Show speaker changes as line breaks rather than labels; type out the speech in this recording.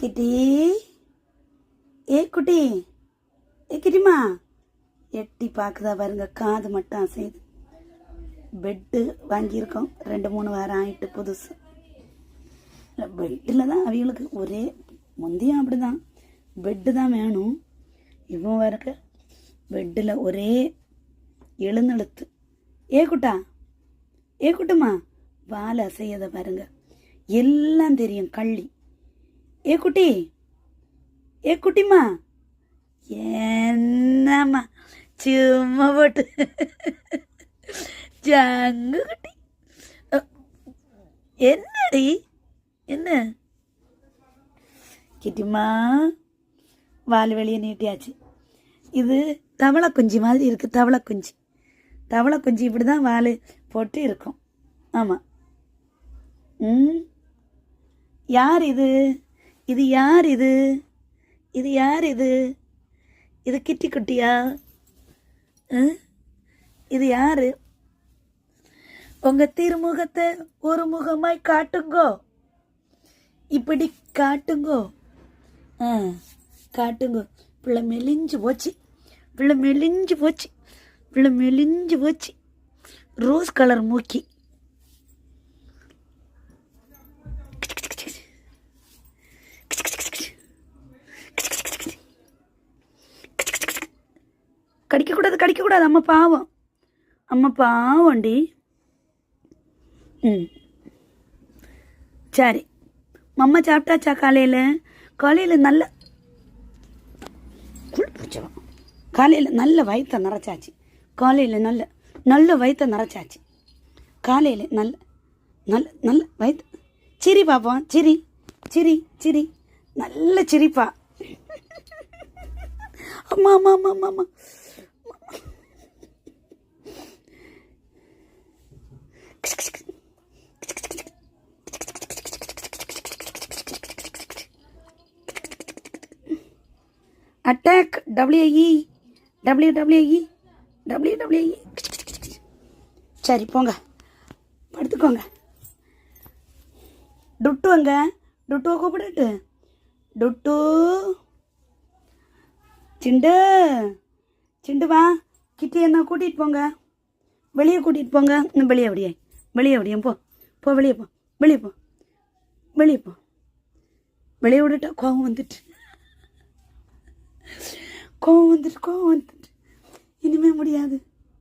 கிட்டி ஏ குட்டி ஏ கிட்டிமா எட்டி பார்க்குதா பாருங்க காது மட்டும் அசையுது. பெட்டு வாங்கியிருக்கோம். ரெண்டு மூணு வாரம் ஆயிட்டு புதுசு. பெட்டில் தான் அவங்களுக்கு ஒரே முந்தையும் அப்படிதான். பெட்டு தான் வேணும். இவன் வரக்கு பெட்டில் ஒரே எழுந்தெழுத்து. ஏ குட்டா ஏ குட்டுமா வால் அசையதை பாருங்க. எல்லாம் தெரியும் கள்ளி. ஏ குட்டி ஏ குட்டிம்மா. என்னம்மா சும்மா போட்டு. ஜங்கு குட்டி. என்னடி? என்ன? கிட்டிம்மா வால் வெளியே நீட்டியாச்சு. இது தவளை குஞ்சு மாதிரி இருக்குது தவளை குஞ்சு தவளை குஞ்சு இப்படி தான் வால் போட்டு இருக்கும். ஆமாம் ம்? யார் இது? இது யார் இது? இது யார் இது? இது கிட்டி குட்டியா? ஆ? இது யாரு? உங்க திருமுகத்தை ஒரு முகமாய் காட்டுங்கோ. இப்படி காட்டுங்கோ. ஆ காட்டுங்கோ. பிள்ளை மெலிஞ்சு போச்சு. பிள்ளை மெலிஞ்சு போச்சு. பிள்ளை மெலிஞ்சு போச்சு. ரோஸ் கலர் மூக்கி. கடிக்கக்கூடாது கடிக்கக்கூடாது. அம்மா பாவம். அம்மா பாவம்டி. ம். சரி. மம்மா சாப்பிட்டாச்சா காலையில்? காலையில் நல்ல குள் காலையில் நல்ல வயிற்ற நிறச்சாச்சு. காலையில் நல்ல நல்ல வயிற்ற நிறச்சாச்சு. காலையில் நல்ல நல்ல நல்ல வயிற்று சிரி பாப்போம். சிரி சிரி சிரி. நல்ல சிரிப்பா. அம்மா அம்மா அம்மா அம்மா. Attack W E W W E W W E சரி போங்க. படுத்துக்கோங்க. டுட்டு அங்க டுட்டுவை கூப்பிடட்டு. டுட்டு. சிண்டு. சிண்டு வா. கிட்டி என்ன கூட்டிகிட்டு போங்க. வெளியே கூட்டிகிட்டு போங்க. இன்னும் வெளியே அப்படியே வெளியே அப்படியே போ. போ வெளியே போ. வெளியே போ. வெளியே போ. வெளியே விட்டுட்டா கோவம் வந்துட்டு. கோவம் வந்துட்டு கோவம் வந்துட்டு இனிமே முடியாது.